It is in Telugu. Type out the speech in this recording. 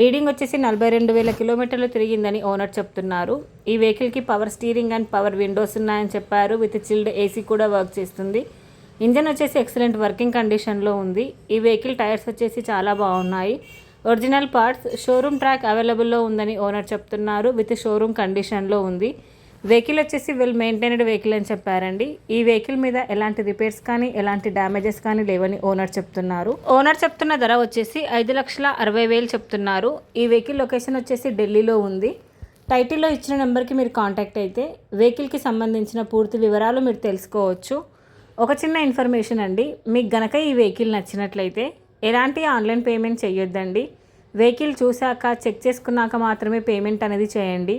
రీడింగ్ వచ్చేసి నలభై రెండు వేల కిలోమీటర్లు తిరిగిందని ఓనర్ చెప్తున్నారు. ఈ వెహికల్కి power steering and power windows ఉన్నాయని చెప్పారు. విత్ చిల్డ్ ఏసీ కూడా వర్క్ చేస్తుంది. ఇంజన్ వచ్చేసి ఎక్సలెంట్ వర్కింగ్ కండిషన్లో ఉంది. ఈ వెహికల్ టైర్స్ వచ్చేసి చాలా బాగున్నాయి. ఒరిజినల్ పార్ట్స్ షోరూమ్ ట్రాక్ అవైలబుల్లో ఉందని ఓనర్ చెప్తున్నారు. విత్ షోరూమ్ కండిషన్లో ఉంది. వెహికల్ వచ్చేసి వెల్ మెయింటైన్డ్ వెహికల్ అని చెప్పారండి. ఈ వెహికల్ మీద ఎలాంటి రిపేర్స్ కానీ ఎలాంటి డ్యామేజెస్ కానీ లేవని ఓనర్ చెప్తున్నారు. ఓనర్ చెప్తున్న ధర వచ్చేసి ఐదు లక్షల అరవై వేలు చెప్తున్నారు. ఈ వెహికల్ లొకేషన్ వచ్చేసి ఢిల్లీలో ఉంది. టైటిల్లో ఇచ్చిన నెంబర్కి మీరు కాంటాక్ట్ అయితే వెహికల్కి సంబంధించిన పూర్తి వివరాలు మీరు తెలుసుకోవచ్చు. ఒక చిన్న ఇన్ఫర్మేషన్ అండి మీకు గనక ఈ వెహికల్ నచ్చినట్లయితే ఎలాంటి ఆన్లైన్ పేమెంట్ చేయొద్దండి. వెహికల్ చూశాక చెక్ చేసుకున్నాక మాత్రమే పేమెంట్ అనేది చేయండి.